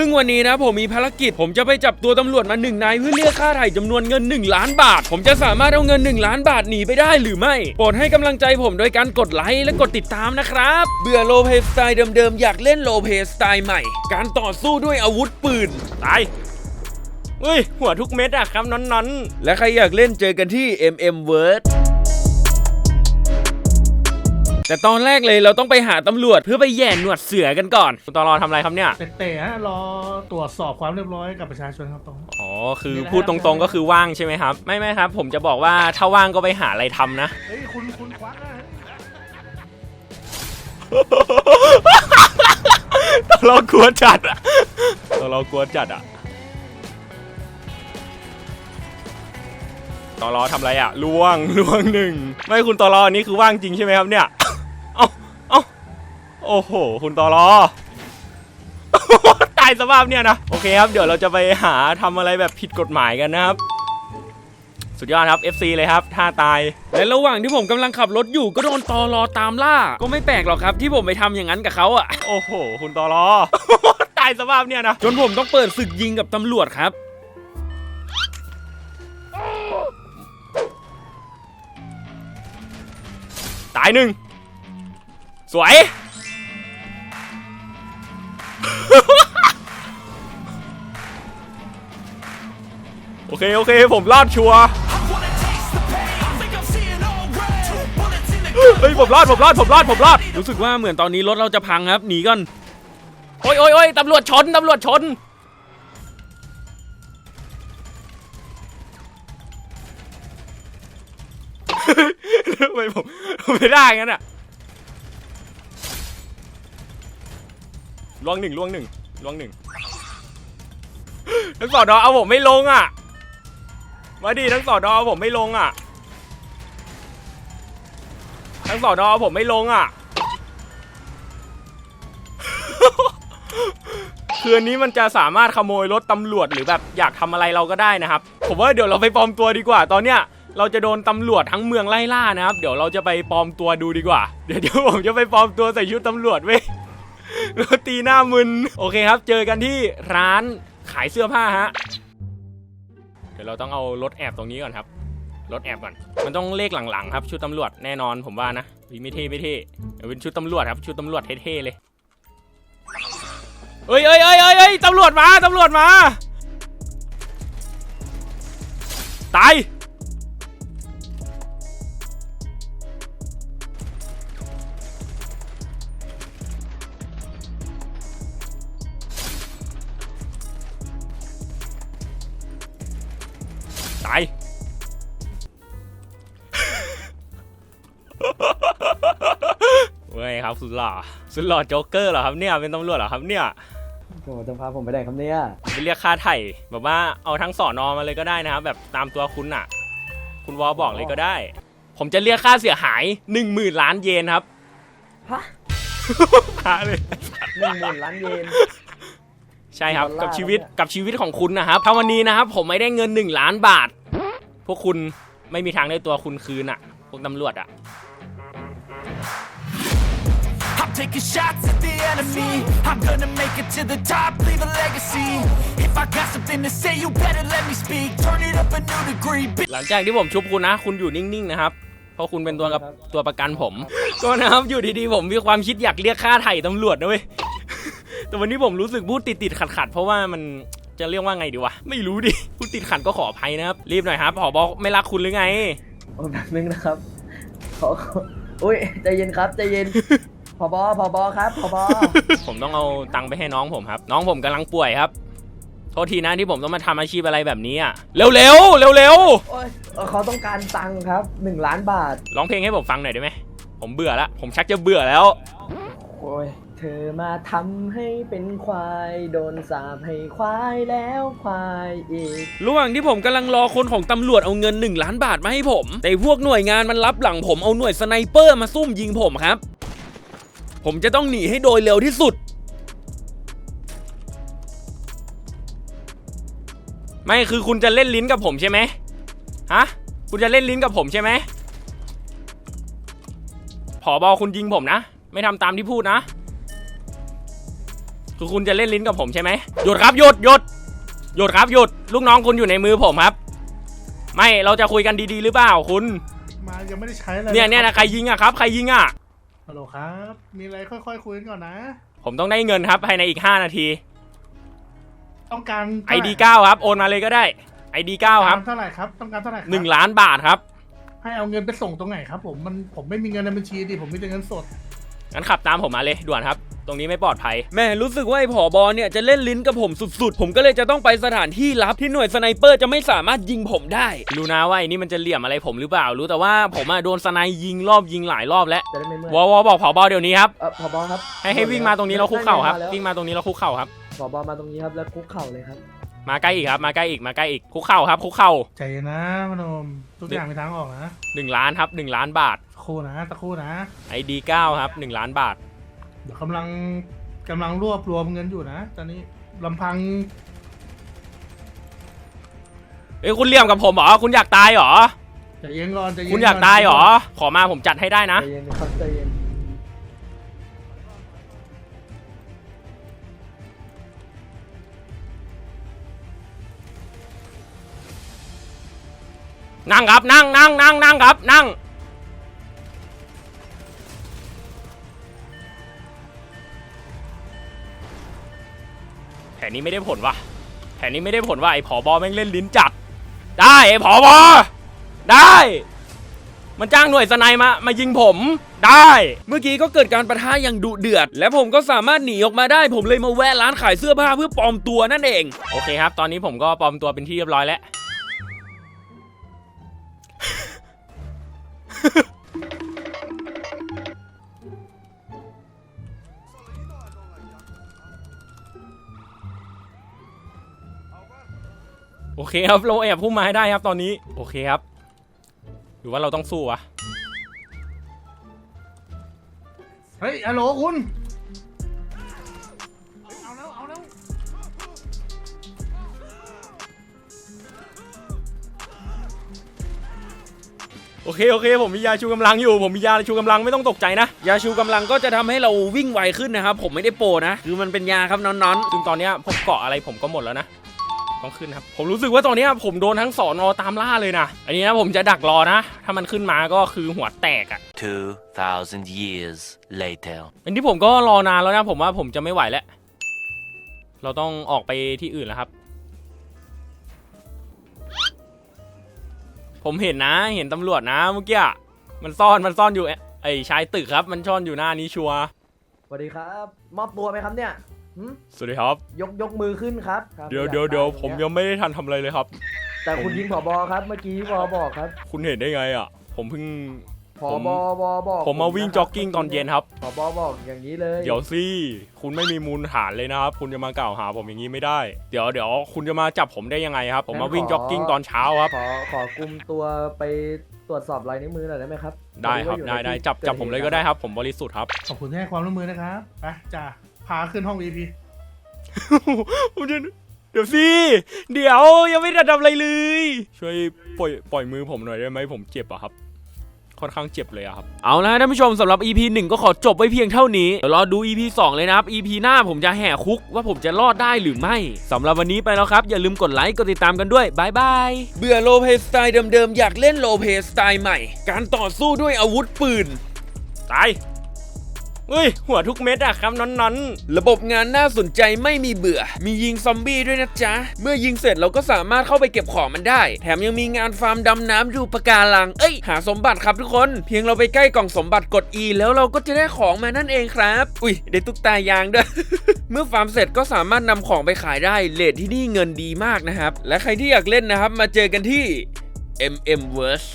ซึ่งวันนี้นะผมมีภารกิจ ผมจะไปจับตัวตำรวจมาหนึ่งนายเพื่อเรียกค่าไถ่จำนวนเงิน 1 ล้านบาท ผมจะสามารถเอาเงิน 1 ล้านบาทหนีไปได้หรือไม่ โปรดให้กำลังใจผมโดยการกดไลค์และกดติดตามนะครับ เบื่อโลเพสไตล์เดิมๆ อยากเล่นโลเพสไตล์ใหม่ การต่อสู้ด้วยอาวุธปืน ตายเฮ้ย หัวทุกเม็ดอะครับนอนและใครอยากเล่นเจอกันที่ MM Word แต่ตอนแรกเลยเราต้องไปหาตำรวจเพื่อไปแย่หนวดเสือกันก่อนๆคุณตอรอทำอะไรครับเนี่ยเตะๆฮะรอตรวจสอบความเรียบร้อยกับประชาชนครับตรง อ๋อคือพูดตรงๆก็คือว่างใช่ไหมครับ ไม่ไม่ครับ ผมจะบอกว่าถ้าว่างก็ไปหาอะไรทำนะ เฮ้ยคุณคุณควักนะตอรอกลัวจัดอะตอรอกลัวจัดอะตอรอทำอะไรอะล่วงล่วงหนึ่งไม่คุณตอรออันนี้คือว่างจริงใช่ไหมครับเนี่ยเอ้าเอ้า โอ้โห คุณตอรอตายสภาพเนี่ยนะ โอเคครับ เดี๋ยวเราจะไปหาทำอะไรแบบผิดกฎหมายกันนะครับ สุดยอดครับ FC เลยครับ ท่าตาย และระหว่างที่ผมกำลังขับรถอยู่ก็โดนตอรอตามล่า ก็ไม่แปลกหรอกครับ ที่ผมไปทำอย่างนั้นกับเขาอะโอ้โห คุณตอรอ ตายสภาพเนี่ยนะ จนผมต้องเปิดศึกยิงกับตำรวจครับ ตายหนึ่ง สวย โอเค โอเค ผมรอดชัวร์เฮ้ยผมรอดผมรอดผมรอดผมรอดรู้สึกว่าเหมือนตอนนี้รถเราจะพังครับหนีก่อนโอ้ยโอ้ยโอ้ยตำรวจชนตำรวจชนทำไมผมผมไม่ได้งั้นอะล่วงหนึ่งล่วงหนึ่งล่วงหนึ่งทั้งสอดอเอาผมไม่ลงอะ มาดีทั้งสอดอผมไม่ลงอะ ทั้งสอดอผมไม่ลงอะ คืนนี้มันจะสามารถขโมยรถตำรวจหรือแบบอยากทำอะไรเราก็ได้นะครับ ผมว่าเดี๋ยวเราไปปลอมตัวดีกว่า ตอนเนี้ยเราจะโดนตำรวจทั้งเมืองไล่ล่านะครับ เดี๋ยวเราจะไปปลอมตัวดูดีกว่า เดี๋ยวเดี๋ยวผมจะไปปลอมตัวใส่ชุดตำรวจเว้ยแล้วตีหน้ามึน โอเคครับ เจอกันที่ร้านขายเสื้อผ้าฮะ ดี๋ยวเราต้องเอารถแอบตรงนี้ก่อนครับ รถแอบก่อน มันต้องเลขหลังๆครับ ชุดตำรวจแน่นอนผมว่านะไม่เท่ไม่เท่เดี๋ยวเป็นชุดตำรวจครับ ชุดตำรวจเท่ๆเลยเอ้ยเอ้ยเอ้ยเอ้ยเอ้ยตำรวจมา ตำรวจมา ตาย ตาย เว้ยครับสุดหล่อสุดหล่อโจ๊กเกอร์เหรอครับเนี่ยเป็นตำรวจเหรอครับเนี่ยโอ้จะพาผมไปไหนครับเนี่ยไปเรียกค่าไถ่แบบว่าเอาทั้งสอนอมาเลยก็ได้นะครับ แบบตามตัวคุณอะ คุณวอบอกเลยก็ได้ ผมจะเรียกค่าเสียหาย1 0,000ล้านเยนครับฮะหาเลยหนึ่งหมื่นล้านเยนใช่ครับดอลลาร์กับชีวิตครับเนี่ยกับชีวิตของคุณนะครับถ้าวันนี้นะครับผมไม่ได้เงิน 1 ล้านบาท พวกคุณไม่มีทางได้ตัวคุณคืนอะพวกตำรวจอะ I'm taking shots at the enemy. I'm gonna make it to the top, leave a legacy. If I got something to say, you better let me speak. Turn it up a new degree. หลังจากที่ผมชุบคุณนะ คุณอยู่นิ่งๆนะครับ เพราะคุณเป็นตัวกับตัวประกันผม ก็นะครับอยู่ดีๆผมมีความคิดอยากเรียกค่าไถ่ตำรวจนะเว้ย แต่วันนี้ผมรู้สึกพูดติดๆขัดๆเพราะว่ามัน จะเรียกว่าไงดีวะ ไม่รู้ดิพูดติดขัดก็ขออภัยนะครับ รีบหน่อยครับผอบอกไม่รักคุณหรือไงโอ้แป๊บนึงนะครับ ขออุ้ยใจเย็นครับใจเย็นพอบอพอบอครับพอบอผมต้องเอาตังค์ไปให้น้องผมครับ น้องผมกำลังป่วยครับโทษทีนะที่ผมต้องมาทำอาชีพอะไรแบบนี้อะเร็วๆเร็วโอ้ยเอ่อเขาต้องการตังค์ครับหนึ่งล้านบาทๆร้องเพลงให้ผมฟังหน่อยได้ไหมผมเบื่อละผมชักจะเบื่อแล้วโอ้ย เธอมาทำให้เป็นควาย โดนสาปให้ควายแล้วควายอีก ระหว่างที่ผมกำลังรอคนของตำรวจเอาเงิน 1 ล้านบาทมาให้ผม แต่พวกหน่วยงานมันรับหลังผมเอาหน่วยสไนเปอร์มาซุ่มยิงผมครับ ผมจะต้องหนีให้โดยเร็วที่สุด ไม่คือคุณจะเล่นลิ้นกับผมใช่ไหมฮะ คุณจะเล่นลิ้นกับผมใช่ไหมผอบอคุณยิงผมนะ ไม่ทำตามที่พูดนะ คือคุณจะเล่นลิ้นกับผมใช่ไหมหยุดครับหยุดหยุดหยุดครับหยุดลูกน้องคุณอยู่ในมือผมครับ ไม่เราจะคุยกันดีๆ หรือเปล่าคุณ มายังไม่ได้ใช้เลยเนี่ยเนี่ยนะใครยิงอะครับ ใครยิงอะฮัลโหลครับ มีอะไรค่อยๆคุยกันก่อนนะ ผมต้องได้เงินครับภายในอีก 5 นาทีต้องการไอดี9ครับ โอนมาเลยก็ได้ไอดี9ครับเท่าไหร่ครับ ต้องการเท่าไหร่ครับหนึ่งล้านบาทครับให้เอาเงินไปส่งตรงไหนครับผมมันผมไม่มีเงินในบัญชีดิผมมีแต่เงินสด งั้นขับตามผมมาเลยด่วนครับ ตรงนี้ไม่ปลอดภัย แม่รู้สึกว่าไอ้ผอบอเนี่ยจะเล่นลิ้นกับผมสุดๆ ผมก็เลยจะต้องไปสถานที่ลับที่หน่วยสไนเปอร์จะไม่สามารถยิงผมได้ รู้นะว่าไอ้นี่มันจะเหลี่ยมอะไรผมหรือเปล่า รู้แต่ว่าผมอะโดนสไนด์ยิงรอบยิงหลายรอบแล้วจะได้ไม่เมื่อยวอวอบอกผอบอเดี๋ยวนี้ครับ เออผอบอครับให้ให้วิ่งมาตรงนี้แล้วคุกเข่าครับได้ไงมแล้ววิ่งมาตรงนี้แล้วคุกเข่าครับผอบอมาตรงนี้ครับแล้วคุกเข่าเลยครับ มาใกล้อีกครับ มาใกล้อีก มาใกล้อีก คุกเข่าครับคุกเข่าใจเย็นนะพนมทุกอย่างมีทางออกนะหนึ่งล้านครับหนึ่งล้านบาท สักครู่นะสักครู่นะไอดีเก้าครับหนึ่งล้านบาท เดี๋ยวกำลังกำลังรวบรวมเงินอยู่นะ ตอนนี้ลำพังเอ้ยคุณเหลี่ยมกับผมเหรอคุณอยากตายเหรอ ใจเย็นก่อนใจเย็นคุณอยากตายเหรอ ขอมาผมจัดให้ได้นะ ใจเย็นครับใจเย็นนั่งครับนั่งนั่งนั่งนั่งครับ นั่ง แผนนี้ไม่ได้ผลว่ะ แผนนี้ไม่ได้ผลว่ะไอ้ผอบอแม่งเล่นลิ้นจัด ได้ไอ้ผอบอได้ มันจ้างหน่วยสไนมา มายิงผม ได้ เมื่อกี้ก็เกิดการประทะอย่างดุเดือด และผมก็สามารถหนีออกมาได้ ผมเลยมาแวะร้านขายเสื้อผ้าเพื่อปลอมตัวนั่นเอง โอเคครับ ตอนนี้ผมก็ปลอมตัวเป็นที่เรียบร้อยแล้ว โอเคครับเราแอบพุ่มมาให้ได้ครับตอนนี้ โอเคครับหรือว่าเราต้องสู้วะเฮ้ยฮัลโหลคุณเฮ้ยเอาแล้ว เอาแล้ว โอเคโอเค ผมมียาชูกำลังอยู่ ผมมียาชูกำลังไม่ต้องตกใจนะ ยาชูกำลังก็จะทำให้เราวิ่งไวขึ้นนะครับ ผมไม่ได้โปรนะ คือมันเป็นยาครับนอนซึ่งตอนเนี้ยพวกเกาะอะไรผมก็หมดแล้วนะ ต้องขึ้นครับ ผมรู้สึกว่าตอนเนี้ยผมโดนทั้งสอนอตามล่าเลยนะ อันนี้นะผมจะดักรอนะ ถ้ามันขึ้นมาก็คือหัวแตกอะ่ะ2,000 years later. อันที่ผมก็รอนานแล้วนะ ผมว่าผมจะไม่ไหวแล้ว เราต้องออกไปที่อื่นแล้วครับ ผมเห็นนะ เห็นตำรวจนะเมื่อกี้อะมันซ่อน มันซ่อนอยู่ไอ้ไอ้ชายตึกครับ มันซ่อนอยู่หน้านี้ชัวร์สวัสดีครับ มอบตัวไหมครับเนี่ย หึสวัสดีครับ ยกยกมือขึ้นครับครับเดี๋ยวอาเดี๋ยวกเดี๋ยวตาผมอางยัเงี้งไม่ได้ทันทำอะไรเลยครับ แต่คุณยิงผอบอครับ เมื่อกี้ผอบอกครับคุณเห็นได้ไงอะ ผมเพิ่ง ผอบอบอบอกผมมาวิ่งนะครับจ็อกกิ้งตอนเย็นครับ ผอบอบอกอย่างนี้เลยเดี๋ยวสิคุณไม่มีมูลฐานเลยนะครับ คุณจะมากล่าวหาผมอย่างนี้ไม่ได้ เดี๋ยวเดี๋ยวคุณจะมาจับผมได้ยังไงครับ ผมมาวิ่งจ็อกกิ้งตอนเช้าครับ ขอขอกุมตัวไปตรวจสอบลายนิ้วมือหน่อยได้ไหมครับได้ครับพอได้ว่าอยู่ในได้ที่จับจับกิผมหตุเลยก็ได้ครับ ผมบริสุทธิ์ครับ ขอบคุณที่ให้ความร่วมมือนะครับ ไปจ้า พาขึ้นห้อง VIP ผมจะเดี๋ยวสิ เดี๋ยวยังไม่ได้ทำอะไรเลย ช่วยปล่อยปล่อยมือผมหน่อยได้ไหมผมเจ็บอะครับ ค่อนข้างเจ็บเลยอะครับๆเอาละท่านผู้ชมสำหรับ EP 1 ก็ขอจบไว้เพียงเท่านี้ เดี๋ยวรอดู EP 2 เลยนะครับ EP หน้าผมจะแห่คุกว่าผมจะรอดได้หรือไม่สำหรับวันนี้ไปแล้วครับ อย่าลืมกดไลค์กดติดตามกันด้วยบายบายเบื่อโลเพสไตล์เดิมๆอยากเล่นโลเพสไตล์ใหม่ การต่อสู้ด้วยอาวุธปืนตาย เฮ้ย หัวทุกเม็ดอะครับนอนระบบงานน่าสนใจไม่มีเบื่อ มียิงซอมบี้ด้วยนะจ๊ะ เมื่อยิงเสร็จเราก็สามารถเข้าไปเก็บของมันได้ แถมยังมีงานฟาร์มดำน้ำดูปะการัง เอ้ย หาสมบัติครับทุกคน เพียงเราไปใกล้กล่องสมบัติกด E แล้วเราก็จะได้ของมานั่นเองครับ อุ้ย ได้ตุ๊กตายางด้วย เมื่อฟาร์มเสร็จก็สามารถนำของไปขายได้ เลทที่นี่เงินดีมากนะครับ และใครที่อยากเล่นนะครับ มาเจอกันที่ MM Verse